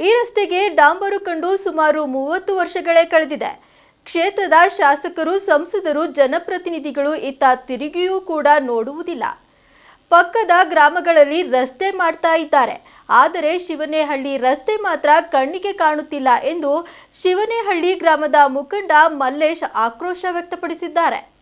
ಈ ರಸ್ತೆಗೆ ಡಾಂಬರು ಕಂಡು ಸುಮಾರು ಮೂವತ್ತು ವರ್ಷಗಳೇ ಕಳೆದಿದೆ. ಕ್ಷೇತ್ರದ ಶಾಸಕರು, ಸಂಸದರು, ಜನಪ್ರತಿನಿಧಿಗಳು ಇತ್ತ ತಿರುಗಿಯೂ ಕೂಡ ನೋಡುವುದಿಲ್ಲ. ಪಕ್ಕದ ಗ್ರಾಮಗಳಲ್ಲಿ ರಸ್ತೆ ಮಾಡ್ತಾ ಇದ್ದಾರೆ. ಆದರೆ ಶಿವನೇಹಳ್ಳಿ ರಸ್ತೆ ಮಾತ್ರ ಕಣ್ಣಿಗೆ ಕಾಣುತ್ತಿಲ್ಲ ಎಂದು ಶಿವನೇಹಳ್ಳಿ ಗ್ರಾಮದ ಮುಖಂಡ ಮಲ್ಲೇಶ್ ಆಕ್ರೋಶ ವ್ಯಕ್ತಪಡಿಸಿದ್ದಾರೆ.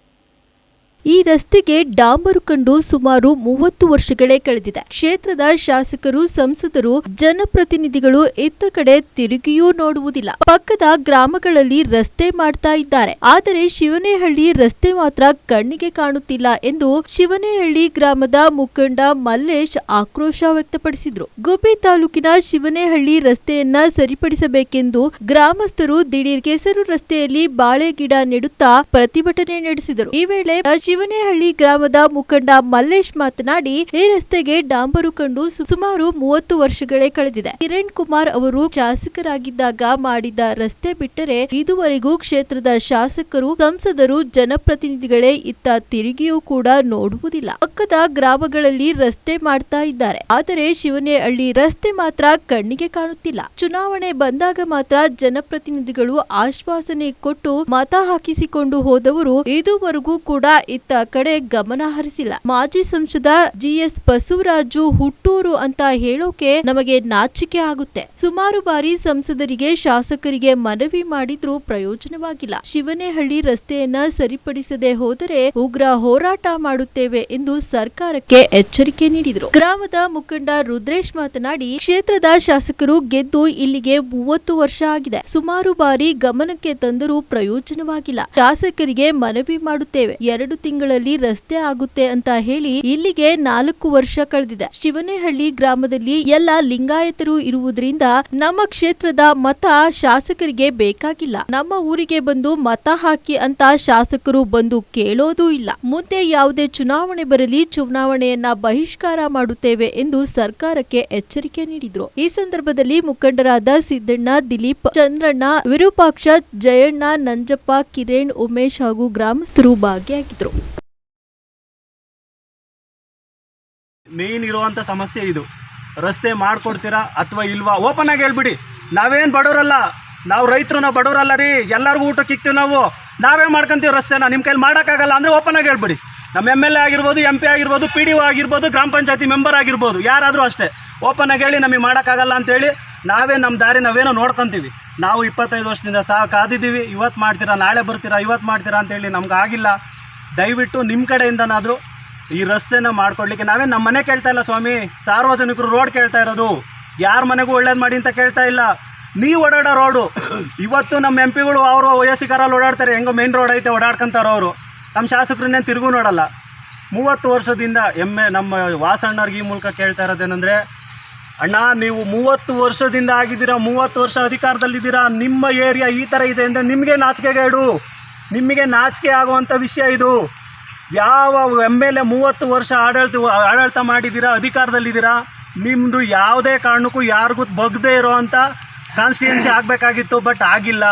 ಈ ರಸ್ತೆಗೆ ಡಾಂಬರು ಕಂಡು ಸುಮಾರು ಮೂವತ್ತು ವರ್ಷಗಳೇ ಕಳೆದಿದೆ. ಕ್ಷೇತ್ರದ ಶಾಸಕರು, ಸಂಸದರು, ಜನಪ್ರತಿನಿಧಿಗಳು ಇತ್ತ ಕಡೆ ತಿರುಗಿಯೂ ನೋಡುವುದಿಲ್ಲ. ಪಕ್ಕದ ಗ್ರಾಮಗಳಲ್ಲಿ ರಸ್ತೆ ಮಾಡ್ತಾ ಇದ್ದಾರೆ. ಆದರೆ ಶಿವನೇಹಳ್ಳಿ ರಸ್ತೆ ಮಾತ್ರ ಕಣ್ಣಿಗೆ ಕಾಣುತ್ತಿಲ್ಲ ಎಂದು ಶಿವನೇಹಳ್ಳಿ ಗ್ರಾಮದ ಮುಖಂಡ ಮಲ್ಲೇಶ್ ಆಕ್ರೋಶ ವ್ಯಕ್ತಪಡಿಸಿದ್ರು. ಗುಬ್ಬಿ ತಾಲೂಕಿನ ಶಿವನೇಹಳ್ಳಿ ರಸ್ತೆಯನ್ನ ಸರಿಪಡಿಸಬೇಕೆಂದು ಗ್ರಾಮಸ್ಥರು ದಿಢೀರ್ ಕೆಸರು ರಸ್ತೆಯಲ್ಲಿ ಬಾಳೆ ಗಿಡ ನೆಡುತ್ತಾ ಪ್ರತಿಭಟನೆ ನಡೆಸಿದರು. ಈ ವೇಳೆ ಶಿವನೇಹಳ್ಳಿ ಗ್ರಾಮದ ಮುಖಂಡ ಮಲ್ಲೇಶ್ ಮಾತನಾಡಿ, ಈ ರಸ್ತೆಗೆ ಡಾಂಬರು ಕಂಡು ಸುಮಾರು ಮೂವತ್ತು ವರ್ಷಗಳೇ ಕಳೆದಿದೆ. ಕಿರಣ್ ಕುಮಾರ್ ಅವರು ಶಾಸಕರಾಗಿದ್ದಾಗ ಮಾಡಿದ ರಸ್ತೆ ಬಿಟ್ಟರೆ ಇದುವರೆಗೂ ಕ್ಷೇತ್ರದ ಶಾಸಕರು, ಸಂಸದರು, ಜನಪ್ರತಿನಿಧಿಗಳೇ ಇತ್ತ ತಿರುಗಿಯೂ ಕೂಡ ನೋಡುವುದಿಲ್ಲ. ಪಕ್ಕದ ಗ್ರಾಮಗಳಲ್ಲಿ ರಸ್ತೆ ಮಾಡ್ತಾ ಇದ್ದಾರೆ. ಆದರೆ ಶಿವನೇಹಳ್ಳಿ ರಸ್ತೆ ಮಾತ್ರ ಕಣ್ಣಿಗೆ ಕಾಣುತ್ತಿಲ್ಲ. ಚುನಾವಣೆ ಬಂದಾಗ ಮಾತ್ರ ಜನಪ್ರತಿನಿಧಿಗಳು ಆಶ್ವಾಸನೆ ಕೊಟ್ಟು ಮತ ಹಾಕಿಸಿಕೊಂಡು ಹೋದವರು ಇದುವರೆಗೂ ಕೂಡ ಇತ್ತ ಕಡೆ ಗಮನ ಹರಿಸಿಲ್ಲ. ಮಾಜಿ ಸಂಸದ ಜಿಎಸ್ ಬಸವರಾಜು ಹುಟ್ಟೂರು ಅಂತ ಹೇಳೋಕೆ ನಮಗೆ ನಾಚಿಕೆ ಆಗುತ್ತೆ. ಸುಮಾರು ಬಾರಿ ಸಂಸದರಿಗೆ ಶಾಸಕರಿಗೆ ಮನವಿ ಮಾಡಿದ್ರೂ ಪ್ರಯೋಜನವಾಗಿಲ್ಲ. ಶಿವನೇಹಳ್ಳಿ ರಸ್ತೆಯನ್ನ ಸರಿಪಡಿಸದೆ ಹೋದರೆ ಉಗ್ರ ಹೋರಾಟ ಮಾಡುತ್ತೇವೆ ಎಂದು ಸರ್ಕಾರಕ್ಕೆ ಎಚ್ಚರಿಕೆ ನೀಡಿದರು. ಗ್ರಾಮದ ಮುಖಂಡ ರುದ್ರೇಶ್ ಮಾತನಾಡಿ, ಕ್ಷೇತ್ರದ ಶಾಸಕರು ಗೆದ್ದು ಇಲ್ಲಿಗೆ ಮೂವತ್ತು ವರ್ಷ ಆಗಿದೆ. ಸುಮಾರು ಬಾರಿ ಗಮನಕ್ಕೆ ತಂದರೂ ಪ್ರಯೋಜನವಾಗಿಲ್ಲ. ಶಾಸಕರಿಗೆ ಮನವಿ ಮಾಡುತ್ತೇವೆ. ಎರಡು ತಿಂಗಳಲ್ಲಿ ರಸ್ತೆ ಆಗುತ್ತೆ ಅಂತ ಹೇಳಿ ಇಲ್ಲಿಗೆ ನಾಲ್ಕು ವರ್ಷ ಕಳೆದಿದೆ. ಶಿವನೇಹಳ್ಳಿ ಗ್ರಾಮದಲ್ಲಿ ಎಲ್ಲ ಲಿಂಗಾಯತರು ಇರುವುದರಿಂದ ನಮ್ಮ ಕ್ಷೇತ್ರದ ಮತ ಶಾಸಕರಿಗೆ ಬೇಕಾಗಿಲ್ಲ. ನಮ್ಮ ಊರಿಗೆ ಬಂದು ಮತ ಹಾಕಿ ಅಂತ ಶಾಸಕರು ಬಂದು ಕೇಳೋದೂ ಇಲ್ಲ. ಮುಂದೆ ಯಾವುದೇ ಚುನಾವಣೆ ಬರಲಿ ಚುನಾವಣೆಯನ್ನ ಬಹಿಷ್ಕಾರ ಮಾಡುತ್ತೇವೆ ಎಂದು ಸರ್ಕಾರಕ್ಕೆ ಎಚ್ಚರಿಕೆ ನೀಡಿದ್ರು. ಈ ಸಂದರ್ಭದಲ್ಲಿ ಮುಖಂಡರಾದ ಸಿದ್ದಣ್ಣ, ದಿಲೀಪ್, ಚಂದ್ರಣ್ಣ, ವಿರೂಪಾಕ್ಷ, ಜಯಣ್ಣ, ನಂಜಪ್ಪ, ಕಿರಣ್, ಉಮೇಶ್ ಹಾಗೂ ಗ್ರಾಮಸ್ಥರು ಭಾಗಿಯಾಗಿದ್ರು. ಮೇನ್ ಇರುವಂಥ ಸಮಸ್ಯೆ ಇದು. ರಸ್ತೆ ಮಾಡ್ಕೊಡ್ತೀರಾ ಅಥವಾ ಇಲ್ವಾ? ಓಪನ್ ಆಗಿ ಹೇಳ್ಬಿಡಿ. ನಾವೇನು ಬಡವರಲ್ಲ, ನಾವು ರೈತರು ನಾವು ಬಡವರಲ್ಲ ರೀ, ಎಲ್ಲರಿಗೂ ಊಟಕ್ಕೆ ಇಕ್ತೀವಿ ನಾವು. ನಾವೇ ಮಾಡ್ಕೊಂತೀವಿ ರಸ್ತೆನ ನಿಮ್ಮ ಕೈಲಿ ಮಾಡೋಕ್ಕಾಗಲ್ಲ ಅಂದರೆ ಓಪನ್ ಆಗಿ ಹೇಳ್ಬಿಡಿ. ನಮ್ಮ ಎಂ ಎಲ್ ಎ ಆಗಿರ್ಬೋದು ಎಂ ಪಿ ಆಗಿರ್ಬೋದು ಪಿ ಡಿ ಒ ಆಗಿರ್ಬೋದು, ಗ್ರಾಮ ಪಂಚಾಯತಿ ಮೆಂಬರ್ ಆಗಿರ್ಬೋದು, ಯಾರಾದರೂ ಅಷ್ಟೇ. ಓಪನ್ ಆಗಿ ಹೇಳಿ, ನಮಗೆ ಮಾಡೋಕ್ಕಾಗಲ್ಲ ಅಂತೇಳಿ ನಾವೇ ನಮ್ಮ ದಾರಿ ನಾವೇನೋ ನೋಡ್ಕೊಂತೀವಿ. ನಾವು ಇಪ್ಪತ್ತೈದು ವರ್ಷದಿಂದ ಸಹ ಕಾದಿದ್ದೀವಿ ಇವತ್ತು ಮಾಡ್ತೀರಾ, ನಾಳೆ ಬರ್ತೀರಾ ಇವತ್ತು ಮಾಡ್ತೀರಾ ಅಂತೇಳಿ ನಮ್ಗೆ ಆಗಿಲ್ಲ. ದಯವಿಟ್ಟು ನಿಮ್ಮ ಕಡೆಯಿಂದನಾದರೂ ಈ ರಸ್ತೆನ ಮಾಡ್ಕೊಡ್ಲಿಕ್ಕೆ ನಾವೇ ನಮ್ಮ ಮನೆ ಕೇಳ್ತಾ ಇಲ್ಲ ಸ್ವಾಮಿ. ಸಾರ್ವಜನಿಕರು ರೋಡ್ ಕೇಳ್ತಾ ಇರೋದು. ಯಾರ ಮನೆಗೂ ಒಳ್ಳೇದು ಮಾಡಿ ಅಂತ ಕೇಳ್ತಾ ಇಲ್ಲ. ನೀವು ಓಡಾಡೋ ರೋಡು ಇವತ್ತು ನಮ್ಮ ಎಂ ಪಿಗಳು ಅವರು ವಯಸ್ಸಿಗಾರಲ್ಲಿ ಓಡಾಡ್ತಾರೆ. ಹೆಂಗೋ ಮೇನ್ ರೋಡ್ ಐತೆ ಓಡಾಡ್ಕೊಂತಾರೆ ಅವರು. ನಮ್ಮ ಶಾಸಕರನ್ನೇನು ತಿರುಗೂ ನೋಡಲ್ಲ. ಮೂವತ್ತು ವರ್ಷದಿಂದ ಎಮ್ಮೆ ನಮ್ಮ ವಾಸಣ್ಣವ್ರಿಗೆ ಈ ಮೂಲಕ ಕೇಳ್ತಾ ಇರೋದೇನೆಂದರೆ, ಅಣ್ಣ, ನೀವು ಮೂವತ್ತು ವರ್ಷದಿಂದ ಆಗಿದ್ದೀರಾ, ಮೂವತ್ತು ವರ್ಷ ಅಧಿಕಾರದಲ್ಲಿದ್ದೀರಾ, ನಿಮ್ಮ ಏರಿಯಾ ಈ ಥರ ಇದೆ ಅಂದರೆ ನಿಮಗೆ ನಾಚಿಕೆಗೇಡು ನಿಮಗೆ ನಾಚಿಕೆ ಆಗುವಂಥ ವಿಷಯ ಇದು. ಯಾವ ಎಂ ಎಲ್ ಎ ಮೂವತ್ತು ವರ್ಷ ಆಡಳಿತ ಆಡಳಿತ ಮಾಡಿದ್ದೀರಾ, ಅಧಿಕಾರದಲ್ಲಿದ್ದೀರಾ ನಿಮ್ಮದು ಯಾವುದೇ ಕಾರಣಕ್ಕೂ ಯಾರಿಗೂ ಬಗ್ದೇ ಇರೋ ಅಂಥ ಕಾನ್ಸ್ಟಿಟ್ಯೂನ್ಸಿ ಆಗಬೇಕಾಗಿತ್ತು ಬಟ್ ಆಗಿಲ್ಲ.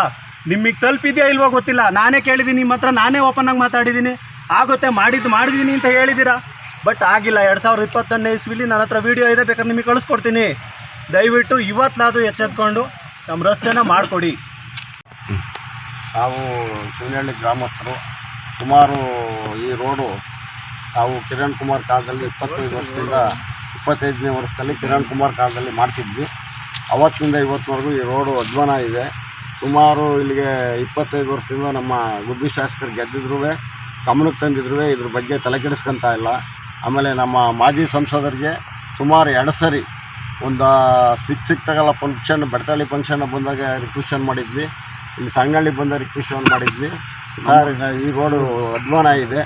ನಿಮಗೆ ತಲುಪಿದೆಯಾ ಇಲ್ವೋ ಗೊತ್ತಿಲ್ಲ. ನಾನೇ ಕೇಳಿದ್ದೀನಿ, ನಿಮ್ಮ ಹತ್ರ ನಾನೇ ಓಪನ್ ಆಗಿ ಮಾತಾಡಿದ್ದೀನಿ. ಆಗುತ್ತೆ ಮಾಡಿದ್ದು ಮಾಡಿದ್ದೀನಿ ಅಂತ ಹೇಳಿದ್ದೀರಾ? ಬಟ್ ಆಗಿಲ್ಲ. ಎರಡು ಸಾವಿರದ ಇಪ್ಪತ್ತೊಂದನೇ ಇಸ್ವಿಲಿ ನನ್ನ ಹತ್ರ ವೀಡಿಯೋ ಇದೆ, ಬೇಕಾದ್ರೆ ನಿಮಗೆ ಕಳಿಸ್ಕೊಡ್ತೀನಿ. ದಯವಿಟ್ಟು ಇವತ್ತಾದರೂ ಎಚ್ಚೆತ್ಕೊಂಡು ನಮ್ಮ ರಸ್ತೆನ ಮಾಡಿಕೊಡಿ. ನಾವು ಶಿವನಹಳ್ಳಿ ಗ್ರಾಮಸ್ಥರು ಸುಮಾರು ಈ ರೋಡು ನಾವು ಕಿರಣ್ ಕುಮಾರ್ ಕಾಲದಲ್ಲಿ ಇಪ್ಪತ್ತೈದು ವರ್ಷದಿಂದ ಇಪ್ಪತ್ತೈದನೇ ವರ್ಷದಲ್ಲಿ ಕಿರಣ್ ಕುಮಾರ್ ಕಾಲದಲ್ಲಿ ಮಾಡ್ತಿದ್ವಿ. ಅವತ್ತಿಂದ ಇವತ್ತಿನವರೆಗೂ ಈ ರೋಡು ಅಧ್ವಾನ ಇದೆ. ಸುಮಾರು ಇಲ್ಲಿಗೆ ಇಪ್ಪತ್ತೈದು ವರ್ಷದಿಂದ ನಮ್ಮ ಗುಬ್ಬಿ ಶಾಸಕರು ಗೆದ್ದಿದ್ರು ಗಮನಕ್ಕೆ ತಂದಿದ್ರು ಇದ್ರ ಬಗ್ಗೆ ತಲೆ ಕೆಡಿಸ್ಕೊಂತ ಇಲ್ಲ. ಆಮೇಲೆ ನಮ್ಮ ಮಾಜಿ ಸಂಸದರಿಗೆ ಸುಮಾರು ಎರಡು ಸರಿ ಒಂದು ಸಿಕ್ಕ ಸಿಕ್ತಾಗಲ್ಲ ಫಂಕ್ಷನ್ ಬೆಡ್ತಳ್ಳಿ ಫಂಕ್ಷನ್ ಬಂದಾಗ ರಿಕ್ವೆಷನ್ ಮಾಡಿದ್ವಿ. ಇಲ್ಲಿ ಸಂಗಳ್ಳಿ ಬಂದ ರಿಕ್ವೆಷನ್ ಮಾಡಿದ್ವಿ. ಈ ರೋಡು ಅಧ್ವಾನ ಇದೆ.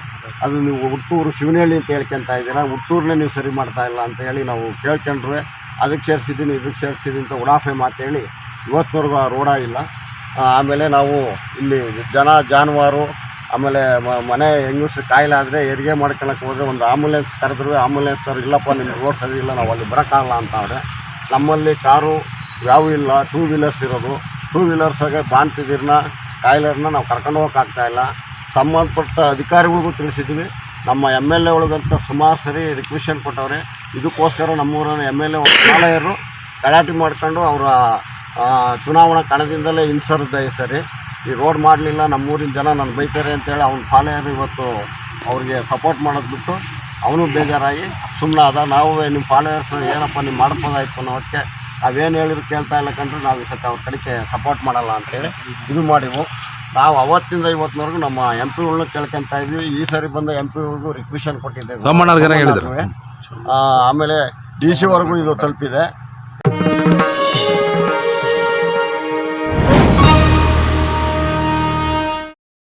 ಅದು ನೀವು ಹುಟ್ಟೂರು ಶಿವನಹಳ್ಳಿ ಅಂತ ಹೇಳ್ಕೊಂತ ಇದ್ದೀರಾ? ಹುಟ್ಟೂರನ್ನೇ ನೀವು ಸರಿ ಮಾಡ್ತಾ ಇಲ್ಲ ಅಂತ ಹೇಳಿ ನಾವು ಕೇಳ್ಕೊಂಡ್ರೆ ಅದಕ್ಕೆ ಸೇರಿಸಿದ್ದೀನಿ, ಇದಕ್ಕೆ ಸೇರಿಸಿದ್ದೀನಿ ಅಂತ ಉಡಾಫೆ ಮಾತೇಳಿ ಇವತ್ತಿನವರೆಗೂ ಆ ರೋಡ ಇಲ್ಲ. ಆಮೇಲೆ ನಾವು ಇಲ್ಲಿ ಜನ, ಜಾನುವಾರು, ಆಮೇಲೆ ಮನೆ ಹೆಂಗಸ್ರು ಕಾಯಿಲೆ ಆದರೆ ಹೆರಿಗೆ ಮಾಡ್ಕೊಳಕ್ಕೆ ಹೋದರೆ ಒಂದು ಆಂಬುಲೆನ್ಸ್ ಕರೆದ್ರು, ಆಂಬುಲೆನ್ಸ್ ಅವ್ರು ಇಲ್ಲಪ್ಪ ನಿಮ್ಮ ರೋಡ್ ಸರಿ ಇಲ್ಲ, ನಾವು ಅಲ್ಲಿ ಬರೋಕ್ಕಾಗಲ್ಲ ಅಂತ ಅವ್ರೆ. ನಮ್ಮಲ್ಲಿ ಕಾರು ಯಾವೂ ಇಲ್ಲ ಟೂ ವೀಲರ್ಸ್ ಇರೋದು. ಟೂ ವೀಲರ್ಸಾಗೆ ಬಾಣ್ತಿದ್ದೀರನ್ನ ಕಾಯಿಲೆಯವ್ರನ್ನ ನಾವು ಕರ್ಕೊಂಡು ಹೋಗೋಕ್ಕಾಗ್ತಾ ಇಲ್ಲ. ಸಂಬಂಧಪಟ್ಟ ಅಧಿಕಾರಿಗಳಿಗೂ ತಿಳಿಸಿದ್ವಿ. ನಮ್ಮ ಎಂ ಎಲ್ ಎ ಒಳಗಂತ ಸುಮಾರು ಸರಿ ರಿಕ್ವೆಷನ್ ಕೊಟ್ಟವ್ರೆ. ಇದಕ್ಕೋಸ್ಕರ ನಮ್ಮೂರಿನ ಎಂ ಎಲ್ ಎ ನಾಳೆಯರು ಗಲಾಟೆ ಮಾಡ್ಕೊಂಡು ಅವರ ಚುನಾವಣಾ ಕಣದಿಂದಲೇ ಹಿಂಸರಿದ್ದ ಈ ಸರಿ. ಈ ರೋಡ್ ಮಾಡಲಿಲ್ಲ, ನಮ್ಮೂರಿನ ಜನ ನನ್ನ ಬೈತಾರೆ ಅಂತೇಳಿ ಅವ್ನ ಪಾಲೆಯರು ಇವತ್ತು ಅವ್ರಿಗೆ ಸಪೋರ್ಟ್ ಮಾಡೋದು ಬಿಟ್ಟು ಅವನು ಬೇಜಾರಾಗಿ ಸುಮ್ಮನಾದ ನಾವು ನಿಮ್ಮ ಪಾಲೆಯರ್ಸ್ ಏನಪ್ಪ, ನೀವು ಮಾಡ್ಬೋದಾಯ್ತು ಅನ್ನೋದಕ್ಕೆ ನಾವೇನು ಹೇಳಿದ್ರು ಕೇಳ್ತಾ ಇಲ್ಲ ಕಂಡ್ರೆ ನಾವು ಈ ಸತಿ ಅವ್ರ ಕಡೆಗೆ ಸಪೋರ್ಟ್ ಮಾಡಲ್ಲ ಅಂತೇಳಿ ಇದು ಮಾಡಿವು ನಾವು ಅವತ್ತಿಂದ ಇವತ್ತಿನವರೆಗೂ ನಮ್ಮ ಎಂ ಪಿಗಳನ್ನ ಕೇಳ್ಕೊಂತ ಇದ್ವಿ. ಈ ಸರಿ ಬಂದ ಎಂ ಪಿಗಳಿಗೂ ರಿಕ್ವೆಷನ್ ಕೊಟ್ಟಿದ್ದೇವೆ ಆಮೇಲೆ ಡಿ ಸಿವರೆಗೂ ಇದು ತಲುಪಿದೆ.